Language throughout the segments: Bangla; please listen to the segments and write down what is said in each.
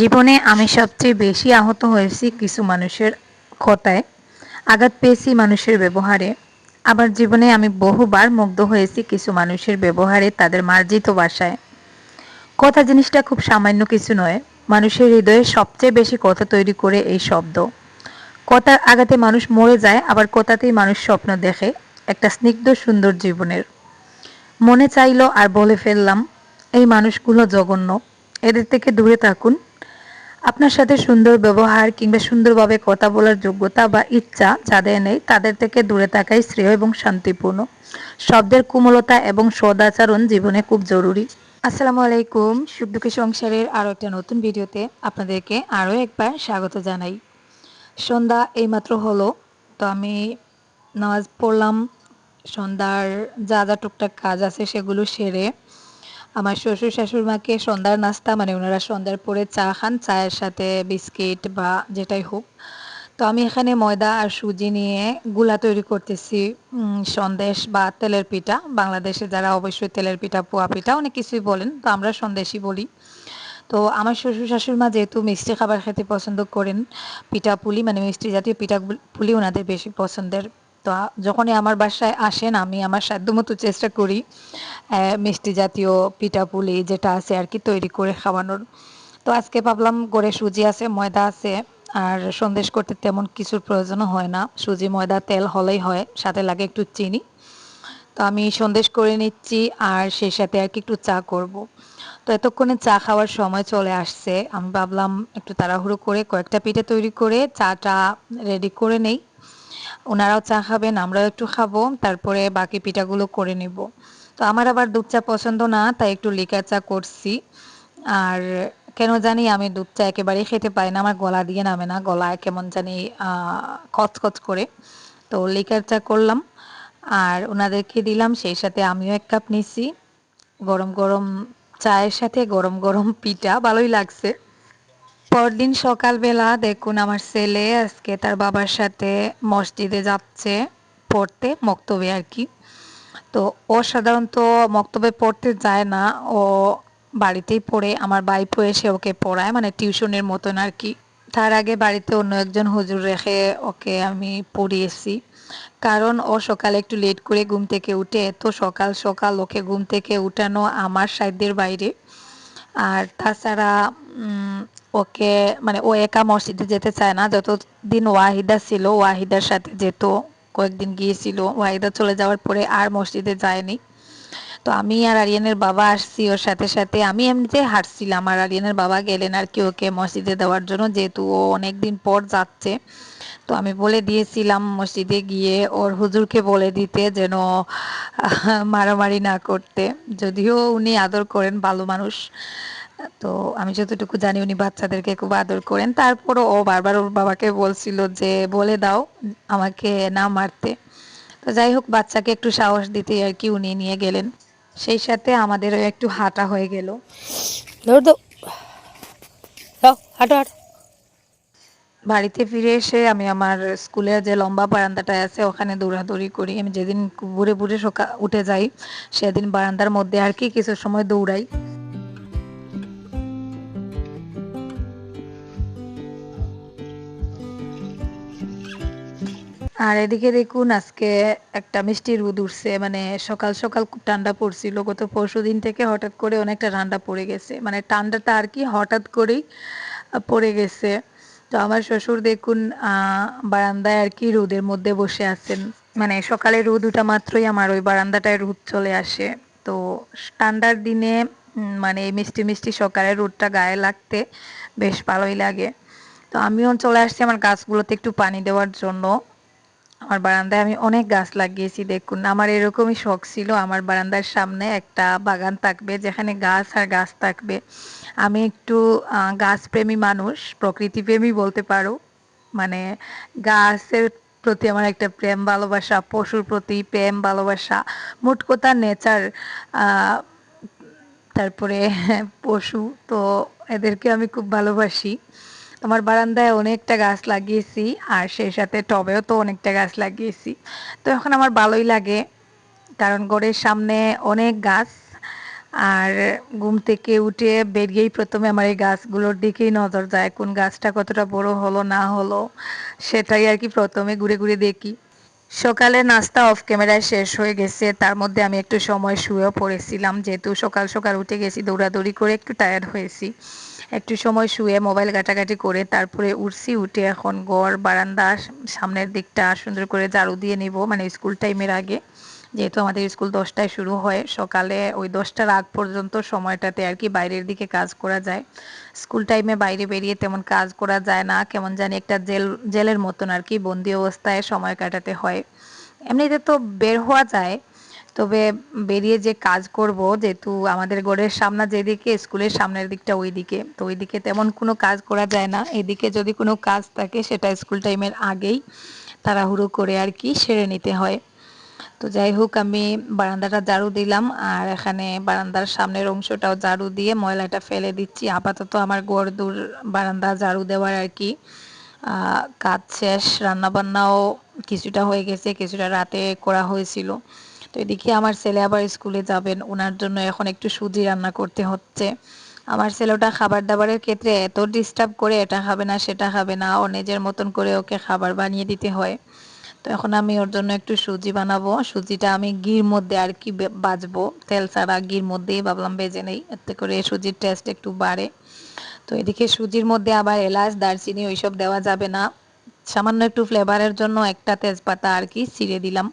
জীবনে আমি সবচেয়ে বেশি আহত হয়েছি কিছু মানুষের কথায়। আঘাত পেয়েছি মানুষের ব্যবহারে। আবার জীবনে আমি বহুবার মুগ্ধ হয়েছি কিছু মানুষের ব্যবহারে তাদের মার্জিত ভাষায়। কথা জিনিসটা খুব সামান্য কিছু নয়, মানুষের হৃদয়ে সবচেয়ে বেশি কথা তৈরি করে এই শব্দ। কথার আঘাতে মানুষ মরে যায়, আবার কথাতেই মানুষ স্বপ্ন দেখে, একটা স্নিগ্ধ সুন্দর জীবনের। মনে চাইলো আর বলে ফেললাম, এই মানুষগুলো জঘন্য, এদের থেকে দূরে থাকুন আপনার সাথে সুন্দর ব্যবহার কিংবা সুন্দরভাবে কথা বলার যোগ্যতা বা ইচ্ছা যাদের নেই, তাদের থেকে দূরে থাকাই শ্রেয় এবং শান্তিপূর্ণ। শব্দের কোমলতা এবং সদাচরণ জীবনে খুব জরুরি। আসসালামু আলাইকুম। সুখ দুঃখী সংসারের আরও একটা নতুন ভিডিওতে আপনাদেরকে আরও একবার স্বাগত জানাই। সন্ধ্যা এইমাত্র হলো, তো আমি নামাজ পড়লাম। সন্ধ্যার যা যা টুকটাক কাজ আছে সেগুলো সেরে আমার শ্বশুর শাশুড় মাকে সন্ধ্যার নাস্তা মানে ওনারা সন্ধ্যার পরে চা খান, চায়ের সাথে বিস্কিট বা যেটাই হোক। তো আমি এখানে ময়দা আর সুজি নিয়ে গুলা তৈরি করতেছি সন্দেশ বা তেলের পিঠা। বাংলাদেশে যারা অবশ্যই তেলের পিঠা, পোয়া পিঠা অনেক কিছুই বলেন, তো আমরা সন্দেশই বলি। তো আমার শ্বশুর শাশুড় মা যেহেতু মিষ্টি খাবার খেতে পছন্দ করেন, পিঠা পুলি মানে মিষ্টি জাতীয় পিঠা পুলি ওনাদের বেশি পছন্দের। তো যখনই আমার বাসায় আসেন, আমি আমার সাধ্যমতো চেষ্টা করি মিষ্টি জাতীয় পিঠা পুলি যেটা আছে আর কি তৈরি করে খাওয়ানোর। তো আজকে ভাবলাম গড়ে সুজি আছে, ময়দা আছে, আর সন্দেশ করতে তেমন কিছুর প্রয়োজনও হয় না। সুজি, ময়দা, তেল হলেই হয়, সাথে লাগে একটু চিনি। তো আমি সন্দেশ করে নিচ্ছি আর সেই সাথে আর কি একটু চা করব। তো এতক্ষণে চা খাওয়ার সময় চলে আসছে। আমি ভাবলাম একটু তাড়াহুড়ো করে কয়েকটা পিঠে তৈরি করে চাটা রেডি করে নেই। ওনারাও চা খাবেন, আমরাও একটু খাব, তারপরে বাকি পিঠাগুলো করে নিব। তো আমার আবার দুধ চা পছন্দ না, তাই একটু লিকার চা করছি। আর কেন জানি আমি দুধ চা একেবারেই খেতে পারি না, আমার গলা দিয়ে নামে না গলায় কেমন জানি কচকচ করে। তো লিকার চা করলাম, আর ওনাদেরকে দিলাম, সেই সাথে আমিও এক কাপ নিছি। গরম গরম চায়ের সাথে গরম গরম পিঠা, ভালোই লাগছে। পরদিন সকালবেলা দেখুন আমার ছেলে আজকে তার বাবার সাথে মসজিদে যাচ্ছে, পড়তে, মক্তবে আর কি। তো ও সাধারণত মক্তবে পড়তে যায় না, ও বাড়িতেই পড়ে। আমার বাইপো এসে ওকে পড়ায় মানে টিউশনের মতন আর কি। তার আগে বাড়িতে অন্য একজন হুজুর রেখে ওকে আমি পড়িয়েছি। কারণ ও সকালে একটু লেট করে ঘুম থেকে উঠে এত সকাল সকাল ওকে ঘুম থেকে উঠানো আমার সাধ্যের বাইরে। আর তাছাড়া ওকে মানে ও একা মসজিদে যেতে চায় না। যতদিন ওয়াহিদা ছিল, ওয়াহিদার সাথে যেত, কয়েকদিন গিয়েছিল। ওয়াহিদা চলে যাওয়ার পরে আর মসজিদে যায়নি। তো আমি আর আরিয়ানের বাবা আসছি ওর সাথে সাথে। আমি এমনিতে হাঁটছিলাম, আর আরিয়ানের বাবা গেলেন আর কি ওকে মসজিদে দেওয়ার জন্য। যেহেতু ও অনেকদিন পর যাচ্ছে তো আমি বলে দিয়েছিলাম মসজিদে গিয়ে ওর হুজুরকে বলে দিতে যেন মারামারি না করতে। যদিও উনি আদর করেন, ভালো মানুষ। তো আমি যতটুকু জানি উনি বাচ্চাদেরকে খুব আদর করেন। তারপরও ও বারবার ওর বাবাকে বলছিল যে, বলে দাও, আমাকে না মারতে। তো যাই হোক, বাচ্চাকে একটু সাহস দিতে আর কি উনি নিয়ে গেলেন। সেই সাথে আমাদেরও একটু হাঁটা হয়ে গেল। হাঁটো হাঁটো। বাড়িতে ফিরে এসে আমি আমার স্কুলের যে লম্বা বারান্দাটা আছে, ওখানে দৌড়াদৌড়ি করি। আমি যেদিন বুড়ে বুড়ে সকাল উঠে যাই, সেদিন বারান্দার মধ্যে আর কি কিছু সময় দৌড়াই। আর এদিকে দেখুন, আজকে একটা মিষ্টি রোদ উঠছে। মানে সকাল সকাল খুব ঠান্ডা পড়ছিল। গত পরশু দিন থেকে হঠাৎ করে অনেকটা ঠান্ডা পড়ে গেছে। মানে ঠান্ডাটা আর কি হঠাৎ করেই পড়ে গেছে। তো আমার শ্বশুর দেখুন বারান্দায় আর কি রোদের মধ্যে বসে আছেন। মানে সকালে রোদ উঠা মাত্রই আমার ওই বারান্দাটায় রোদ চলে আসে। তো ঠান্ডার দিনে মানে মিষ্টি মিষ্টি সকালে রোদটা গায়ে লাগতে বেশ ভালোই লাগে। তো আমিও চলে আসছি আমার গাছগুলোতে একটু পানি দেওয়ার জন্য। আমার বারান্দায় আমি অনেক গাছ লাগিয়েছি, দেখুন। আমার এরকমই শখ ছিল। আমার বারান্দার সামনে একটা বাগান থাকবে, যেখানে গাছ আর গাছ থাকবে। আমি একটু গাছপ্রেমী মানুষ, প্রকৃতিপ্রেমী বলতে পারো। মানে গাছের প্রতি আমার একটা প্রেম ভালোবাসা, পশুর প্রতি প্রেম ভালোবাসা, মোট কথা নেচার তারপরে পশু, তো এদেরকে আমি খুব ভালোবাসি। আমার বারান্দায় অনেকটা গাছ লাগিয়েছি, আর সেই সাথে টবেও তো অনেকটা গাছ লাগিয়েছি। তো এখন আমার ভালোই লাগে, কারণ গড়ের সামনে অনেক গাছ আর ঘুম থেকে উঠে বেরিয়েই প্রথমে আমার এই গাছগুলোর দিকেই নজর যায়, কোন গাছটা কতটা বড় হলো, না হলো, সেটাই আর কি প্রথমে ঘুরে ঘুরে দেখি। সকালে নাস্তা অফ ক্যামেরায় শেষ হয়ে গেছে, তার মধ্যে আমি একটু সময় শুয়েও পড়েছিলাম, যেহেতু সকাল সকাল উঠে গেছি, দৌড়াদৌড়ি করে একটু টায়ার্ড হয়েছি। একটু সময় শুয়ে মোবাইল ঘাটাঘাটি করে তারপরে উঠছি, উঠে এখন গড় বারান্দা, সামনের দিকটা সুন্দর করে ঝাড়ু দিয়ে নিব মানে স্কুল টাইমের আগে। যেহেতু আমাদের স্কুল দশটায় শুরু হয়, সকালে ওই দশটার আগ পর্যন্ত সময়টাতে আর কি বাইরের দিকে কাজ করা যায়। স্কুল টাইমে বাইরে বেরিয়ে তেমন কাজ করা যায় না, কেমন জানি একটা জেল, জেলের মতন আর কি বন্দি অবস্থায় সময় কাটাতে হয়। এমনিতে তো বের হওয়া যায়, তবে বেরিয়ে যে কাজ করব, যেহেতু আমাদের গড়ের সামনে যেদিকে, স্কুলের সামনের দিকটা ওই দিকে তো ওই দিকে তেমন কোনো কাজ করা যায় না, এদিকে যদি কোনো কাজ থাকে, সেটা স্কুল টাইমের আগেই তাড়াহুড়ো করে আর কি সেরে নিতে হয়। তো যাই হোক, আমি বারান্দাটা ঝাড়ু দিলাম আর এখানে বারান্দার সামনের অংশটাও ঝাড়ু দিয়ে ময়লাটা ফেলে দিচ্ছি। আপাতত আমার দূর বারান্দা ঝাড়ু দেওয়ার আর কি। কাজ শেষ, রান্নাবান্নাও কিছুটা হয়ে গেছে, কিছুটা রাতে করা হয়েছিল। তো এদিকে আমার ছেলে আবার স্কুলে যাবেন, ওনার জন্য এখন একটু সুজি রান্না করতে হচ্ছে। আমার ছেলেটা খাবার দাবারের ক্ষেত্রে এত ডিস্টার্ব করে এটা খাবে না, সেটা খাবে না ও নিজের মতন করে ওকে খাবার বানিয়ে দিতে হয়। তো এখন আমি ওর জন্য একটু সুজি বানাবো। সুজিটা আমি ঘির মধ্যে আর কি বাজবো। তেল ছাড়া ঘির মধ্যেই ভাবলাম বেজে নেই। এতে করে সুজির টেস্ট একটু বাড়ে। তো এদিকে সুজির মধ্যে আবার এলাচ, দারচিনি ওইসব দেওয়া যাবে না। সামান্য একটু ফ্লেভারের জন্য একটা তেজপাতা আর কি ছিঁড়ে দিলাম।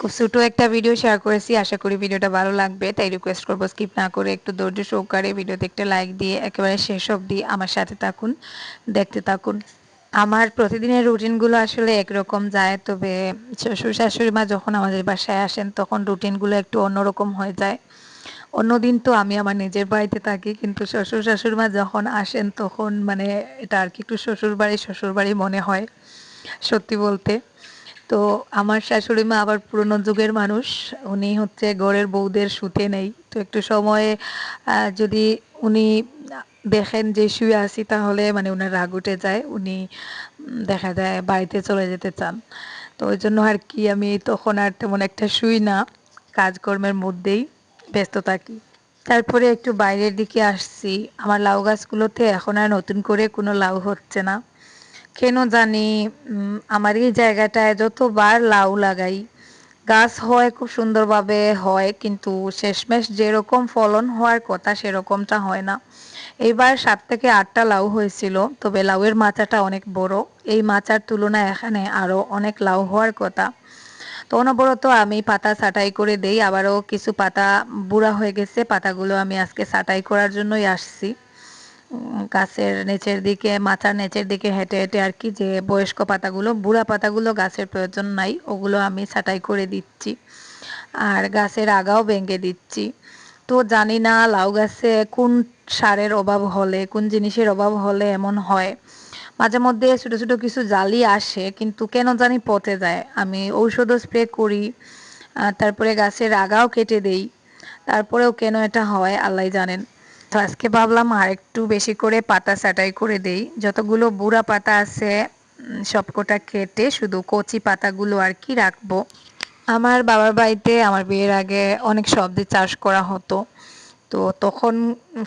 খুব ছোটো একটা ভিডিও শেয়ার করেছি। আশা করি ভিডিওটা ভালো লাগবে। তাই রিকোয়েস্ট করব স্কিপ না করে একটু ধৈর্য সহকারে ভিডিওতে একটা লাইক দিয়ে একেবারে শেষ অবধি আমার সাথে থাকুন, দেখতে থাকুন। আমার প্রতিদিনের রুটিনগুলো আসলে একরকম যায়, তবে শ্বশুর শাশুড়ি মা যখন আমাদের বাসায় আসেন, তখন রুটিনগুলো একটু অন্যরকম হয়ে যায়। অন্যদিন তো আমি আমার নিজের বাড়িতে থাকি, কিন্তু শ্বশুর শাশুড়ি মা যখন আসেন, তখন মানে এটা আর কি একটু শ্বশুর বাড়ি শ্বশুর বাড়ি মনে হয়, সত্যি বলতে। তো আমার শাশুড়ি মা আবার পুরনো যুগের মানুষ, উনি হচ্ছে গড়ের বউদের শুতে নেই। তো একটু সময়ে যদি উনি দেখেন যে শুয়ে আছি তাহলে মানে ওনার রাগ উঠে যায়, উনি দেখা যায় বাড়িতে চলে যেতে চান। তো ওই জন্য আর কি আমি তখন আর তেমন একটা শুই না, কাজকর্মের মধ্যেই ব্যস্ত থাকি। তারপরে একটু বাইরের দিকে আসছি, আমার লাউ গাছগুলোতে এখন আর নতুন করে কোনো লাউ হচ্ছে না। কেন জানি আমার এই জায়গাটায় যতবার লাউ লাগাই, গাছ হয় খুব সুন্দরভাবে হয়, কিন্তু শেষমেশ যেরকম ফলন হওয়ার কথা সেরকমটা হয় না। এইবার সাত থেকে আটটা লাউ হয়েছিল, তবে লাউয়ের মাচাটা অনেক বড়। এই মাচার তুলনায় এখানে আরও অনেক লাউ হওয়ার কথা। তো অনবরত আমি পাতা ছাটাই করে দেই, আবারও কিছু পাতা বুড়া হয়ে গেছে, পাতাগুলো আমি আজকে ছাটাই করার জন্যই আসছি। গাছের নিচের দিকে মাথার নিচের দিকে হেঁটে হেঁটে আর কি যে বয়স্ক পাতাগুলো, বুড়া পাতাগুলো গাছের প্রয়োজন নাই, ওগুলো আমি ছাটাই করে দিচ্ছি। আর গাছের আগাও ভেঙে দিচ্ছি। তো জানি না লাউ গাছে কোন সারের অভাব হলে, কোন জিনিসের অভাব হলে এমন হয়। মাঝে মধ্যে ছোটো ছোটো কিছু জালি আসে, কিন্তু কেন জানি পচে যায়। আমি ঔষধও স্প্রে করি তারপরে গাছের আগাও কেটে দেই। তারপরেও কেন এটা হয়, আল্লাহ জানেন। তো আজকে ভাবলাম আর একটু বেশি করে পাতা ছাটাই করে দেই। যতগুলো বুড়া পাতা আছে সবকটা কেটে শুধু কচি পাতাগুলো আর কি রাখব। আমার বাবার বাড়িতে আমার বিয়ের আগে অনেক সবজি চাষ করা হতো। তো তখন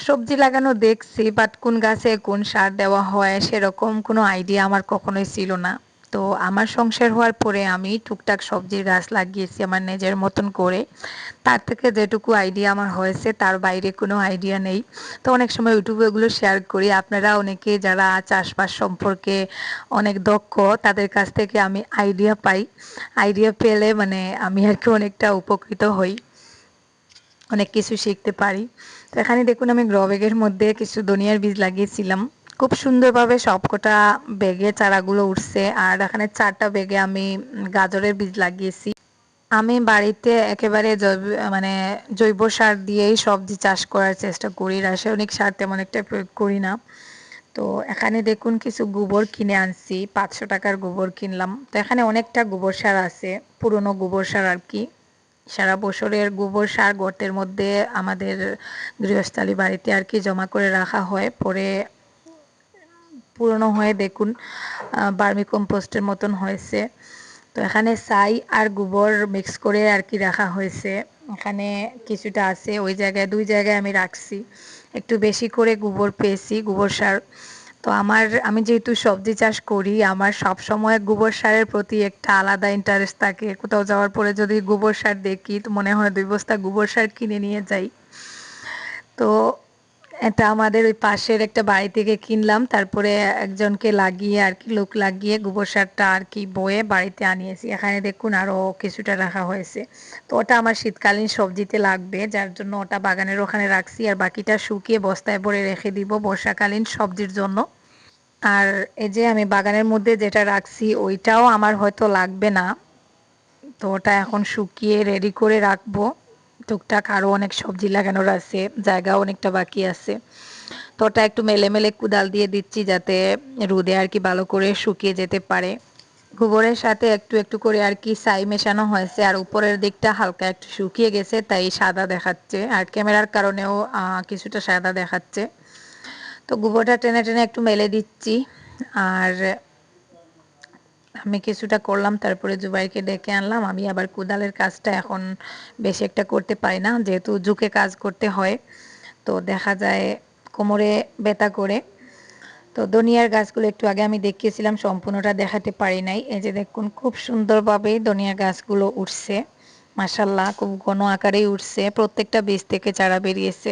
সবজি লাগানো দেখছি বাট কোন গাছে কোন সার দেওয়া হয় সেরকম কোনো আইডিয়া আমার কখনোই ছিল না। তো আমার সংসার হওয়ার পরে আমি টুকটাক সবজির গাছ লাগিয়েছি আমার নিজের মতন করে। তার থেকে যেটুকু আইডিয়া আমার হয়েছে, তার বাইরে কোনো আইডিয়া নেই। তো অনেক সময় ইউটিউবে এগুলো শেয়ার করি। আপনারা অনেকে যারা চাষবাস সম্পর্কে অনেক দক্ষ, তাদের কাছ থেকে আমি আইডিয়া পাই। আইডিয়া পেলে মানে আমি আর কি অনেকটা উপকৃত হই। অনেক কিছু শিখতে পারি। তো এখানে দেখুন, আমি গ্র ব্যাগের মধ্যে কিছু ধনিয়ার বীজ লাগিয়েছিলাম। খুব সুন্দরভাবে সবকটা বেগে চারাগুলো উঠছে। আর এখানে চারটা বেগে আমি গাজরের বীজ লাগিয়েছি। আমি বাড়িতে একেবারে জৈব মানে জৈব সার দিয়েই সবজি চাষ করার চেষ্টা করি। রাসায়নিক সার তেমন একটা প্রয়োগ করি না। তো এখানে দেখুন কিছু গোবর কিনে আনছি। পাঁচশো টাকার গোবর কিনলাম। তো এখানে অনেকটা গোবর সার আছে, পুরনো গোবর সার আর কি। সারা বছরের গোবর সার গর্তের মধ্যে আমাদের গৃহস্থালী বাড়িতে আর কি জমা করে রাখা হয়। পরে পুরনো হয়ে দেখুন বার্মি কম্পোস্টের মতন হয়েছে। তো এখানে ছাই আর গোবর মিক্স করে আর কি রাখা হয়েছে। এখানে কিছুটা আছে, ওই জায়গায়, দুই জায়গায় আমি রাখছি। একটু বেশি করে গোবর পেয়েছি, গোবর সার। তো আমার, আমি যেহেতু সবজি চাষ করি, আমার সব সময় গোবর সারের প্রতি একটা আলাদা ইন্টারেস্ট থাকে। কোথাও যাওয়ার পরে যদি গোবর সার দেখি, তো মনে হয় দুই বস্তা গোবর সার কিনে নিয়ে যাই। তো এটা আমাদের ওই পাশের একটা বাড়ি থেকে কিনলাম। তারপরে একজনকে লাগিয়ে আর কি, লোক লাগিয়ে গোবর সারটা আর কি বয়ে বাড়িতে আনিয়েছি। এখানে দেখুন আরও কিছুটা রাখা হয়েছে। তো ওটা আমার শীতকালীন সবজিতে লাগবে, যার জন্য ওটা বাগানের ওখানে রাখছি। আর বাকিটা শুকিয়ে বস্তায় ভরে রেখে দিব বর্ষাকালীন সবজির জন্য। আর এই যে আমি বাগানের মধ্যে যেটা রাখছি, ওইটাও আমার হয়তো লাগবে না। তো ওটা এখন শুকিয়ে রেডি করে রাখব। টুকটাক আরও অনেক সবজি লাগানোর আছে, জায়গা অনেকটা বাকি আছে। তো ওটা একটু মেলে মেলে কুদাল দিয়ে দিচ্ছি যাতে রোদে আর কি ভালো করে শুকিয়ে যেতে পারে। গোবরের সাথে একটু একটু করে আর কি ছাই মেশানো হয়েছে, আর উপরের দিকটা হালকা একটু শুকিয়ে গেছে, তাই সাদা দেখাচ্ছে। আর ক্যামেরার কারণেও কিছুটা সাদা দেখাচ্ছে। তো গোবরটা টেনে টেনে একটু মেলে দিচ্ছি, আর আমি কিছুটা করলাম, তারপরে জুবাইকে ডেকে আনলাম। আমি আবার কুদালের কাজটা এখন বেশি একটা করতে পারি না, যেহেতু ঝুঁকে কাজ করতে হয়। তো দেখা যায় কোমরে ব্যথা করে। তো দনিয়ার গাছগুলো একটু আগে আমি দেখিয়েছিলাম, সম্পূর্ণটা দেখাতে পারি নাই। এই যে দেখুন, খুব সুন্দরভাবে দনিয়ার গাছগুলো উঠছে। মাসাল্লাহ খুব ঘন আকারেই উঠছে। প্রত্যেকটা বীজ থেকে চারা বেরিয়েছে।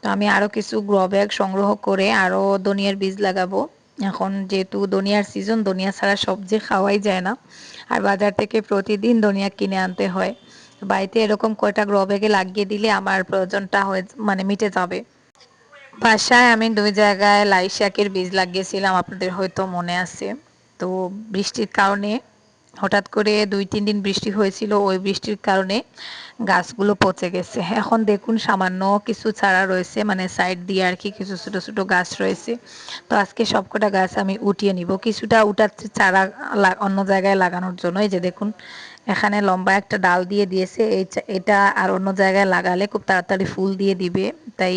তো আমি আরও কিছু গ্রো ব্যাগ সংগ্রহ করে আরও দনিয়ার বীজ লাগাবো। এখন যেহেতু দনিয়ার সিজন দনিয়া ছাড়া সবজি খাওয়াই যায় না। আর বাজার থেকে প্রতিদিন দনিয়া কিনে আনতে হয়। বাড়িতে এরকম কয়টা গ্রো ব্যাগে লাগিয়ে দিলে আমার প্রয়োজনটা হয়ে মানে মিটে যাবে। বাসায় আমি দুই জায়গায় লাই শাকের বীজ লাগিয়েছিলাম, আপনাদের হয়তো মনে আছে। তো বৃষ্টির কারণে হঠাৎ করে দুই, তিন দিন বৃষ্টি হয়েছিল, ওই বৃষ্টির কারণে গাছগুলো পচে গেছে। এখন দেখুন সামান্য কিছু চারা রয়েছে মানে সাইড দিয়ে আর কি কিছু ছোট ছোট গাছ রয়েছে। তো আজকে সবকটা গাছ আমি উঠিয়ে নিব। কিছুটা উঠাচ্ছে চারা অন্য জায়গায় লাগানোর জন্য। এই যে দেখুন, এখানে লম্বা একটা ডাল দিয়ে দিয়েছে। এই এটা আর অন্য জায়গায় লাগালে খুব তাড়াতাড়ি ফুল দিয়ে দিবে। তাই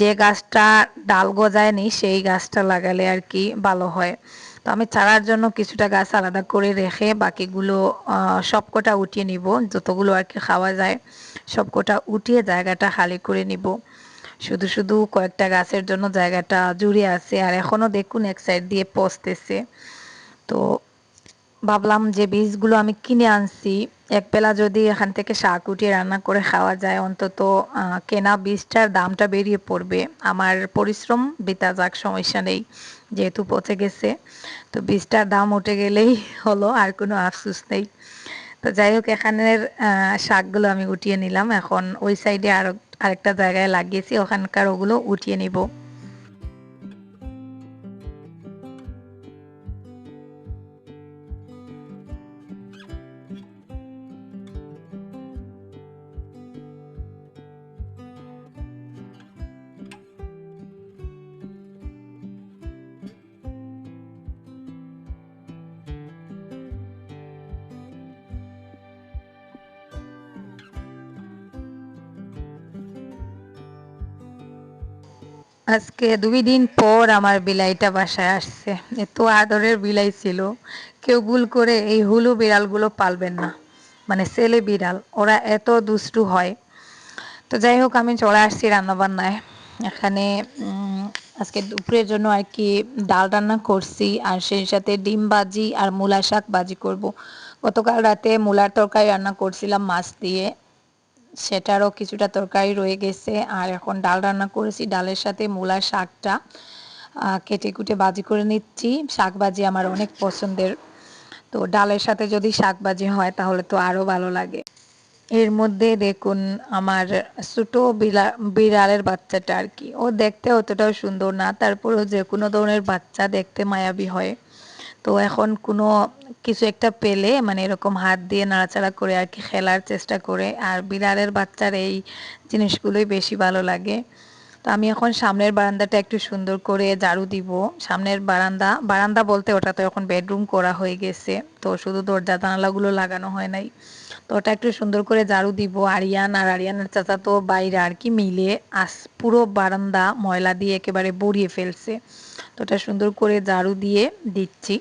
যে গাছটা ডাল গজায়নি, সেই গাছটা লাগালে আর কি ভালো হয়। তো আমি চারার জন্য কিছুটা গাছ আলাদা করে রেখে বাকিগুলো সবকটা উঠিয়ে নিব। যতগুলো আর কি খাওয়া যায়, সবকটা উঠিয়ে জায়গাটা খালি করে নিব। শুধু শুধু কয়েকটা গাছের জন্য জায়গাটা জুড়ে আছে। আর এখনও দেখুন এক সাইড দিয়ে পচতেছে। তো ভাবলাম যে বীজগুলো আমি কিনে আনছি। এক বেলা যদি এখান থেকে শাক উঠিয়ে রান্না করে খাওয়া যায়, অন্তত কেনা বীজটার দামটা বেরিয়ে পড়বে। আমার পরিশ্রম বেতা যাক, সমস্যা নেই। যেহেতু পচে গেছে, তো বীজটার দাম উঠে গেলেই হলো, আর কোনো আফসুস নেই। তো যাই হোক, এখানের শাকগুলো আমি উঠিয়ে নিলাম। এখন ওই সাইডে আর আরেকটা জায়গায় লাগিয়েছি, ওখানকার ওগুলো উঠিয়ে নিব। আজকে দুই দিন পর আমার বিলাইটা বাসায় আসছে। এত আদরের বিলাই ছিল, কেউ ভুল করে এই হুলু বিড়ালগুলো পালবেন না। মানে ছেলে বিড়াল, ওরা এত দুষ্টু হয়। তো যাই হোক, আমি চলে আসছি রান্নাবান্নায়। এখানে আজকে দুপুরের জন্য আর কি ডাল রান্না করছি, আর সেই সাথে ডিম বাজি আর মূলা শাক বাজি করব। গতকাল রাতে মূলার তরকারি রান্না করছিলাম মাছ দিয়ে। সেটারও কিছুটা তরকারি রয়ে গেছে। আর এখন ডাল রান্না করেছি। ডালের সাথে মূলার শাকটা কেটে কুটে বাজি করে নিচ্ছি। শাক বাজি আমার অনেক পছন্দের। তো ডালের সাথে যদি শাক বাজি হয়, তাহলে তো আরও ভালো লাগে। এর মধ্যে দেখুন, আমার ছোটো বিড়ালের বাচ্চাটা আর কি। ও দেখতে অতটাও সুন্দর না। তারপরেও যে কোনো ধরনের বাচ্চা দেখতে মায়াবী হয়। তো এখন কোনো কিছু একটা পেলে মানে এরকম হাত দিয়ে নাড়াচাড়া করে আর কি খেলার চেষ্টা করে, আর বিড়ালের বাচ্চার এই জিনিসগুলোই বেশি ভালো লাগে। তো আমি এখন সামনের বারান্দাটা একটু সুন্দর করে ঝাড়ু দিব। সামনের বারান্দা বারান্দা বলতে ওটা তো এখন বেডরুম করা হয়ে গেছে, তো শুধু দরজা জানালাগুলো লাগানো হয় নাই। তো ওটা একটু সুন্দর করে ঝাড়ু দিব। আরিয়ান আর আরিয়ানের চাচা তো বাইরে আর কি মিলে আস, পুরো বারান্দা ময়লা দিয়ে একেবারে বড়িয়ে ফেলছে। তো ওটা সুন্দর করে ঝাড়ু দিয়ে দিচ্ছি।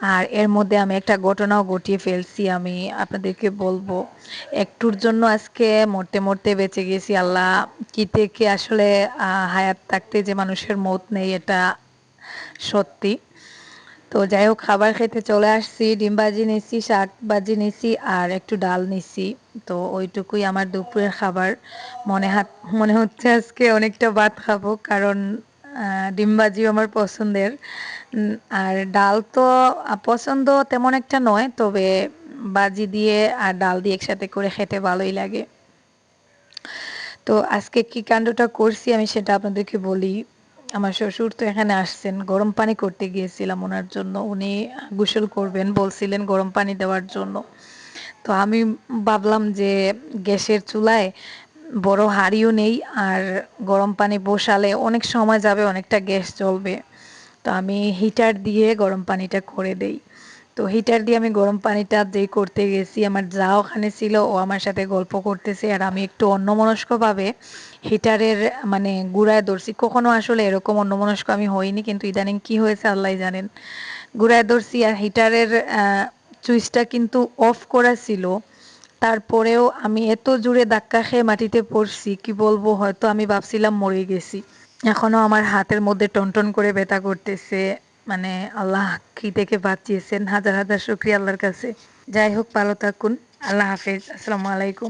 আর এর মধ্যে আমি একটা ঘটনাও ঘটিয়ে ফেলছি, আমি আপনাদেরকে বলব। একটুর জন্য আজকে মরতে মরতে বেঁচে গেছি, আল্লাহ কি থেকে আসলে হায়াত থাকতে যে মানুষের মত নেই, এটা সত্যি। তো যাই হোক, খাবার খেতে চলে আসছি, ডিম ভাজি নিছি, শাক ভাজি নিছি আর একটু ডাল নিছি। তো ওইটুকুই আমার দুপুরের খাবার। মনে হাত, মনে হচ্ছে আজকে অনেকটা ভাত খাব, কারণ আহ, ডিম ভাজিও আমার পছন্দের। আর ডাল তো পছন্দ তেমন একটা নয় তবে ভাজি দিয়ে আর ডাল দিয়ে একসাথে করে খেতে ভালোই লাগে। তো আজকে কি কাণ্ডটা করছি আমি সেটা আপনাদেরকে বলি। আমার শ্বশুর তো এখানে আসছেন গরম পানি করতে গিয়েছিলাম ওনার জন্য। উনি গোসল করবেন বলছিলেন গরম পানি দেওয়ার জন্য। তো আমি ভাবলাম যে গ্যাসের চুলায় বড় হাঁড়িও নেই আর গরম পানি বসালে অনেক সময় যাবে, অনেকটা গ্যাস জ্বলবে। তো আমি হিটার দিয়ে গরম পানিটা করে দেই। তো হিটার দিয়ে আমি গরম পানিটা যেই করতে গেছি, আমার যা ওখানে ছিল ও আমার সাথে গল্প করতেছে আর আমি একটু অন্যমনস্কভাবে হিটারের মানে গুড়ায় ধরছি। কখনো আসলে এরকম অন্যমনস্ক আমি হইনি, কিন্তু ইদানিং কি হয়েছে আল্লাহ জানেন। গুড়ায় ধরছি আর হিটারের সুইচটা কিন্তু অফ করা ছিল। তারপরেও আমি এত জোরে ধাক্কা খেয়ে মাটিতে পড়ছি, কি বলব? হয়তো আমি ভাবছিলাম মরে গেছি। এখনও আমার হাতের মধ্যে টনটন করে ব্যথা করতেছে। মানে আল্লাহ কি থেকে বাঁচিয়েছেন। হাজার হাজার শুক্রিয়া আল্লাহর কাছে। যাই হোক, ভালো থাকুন। আল্লাহ হাফেজ। আসসালামু আলাইকুম।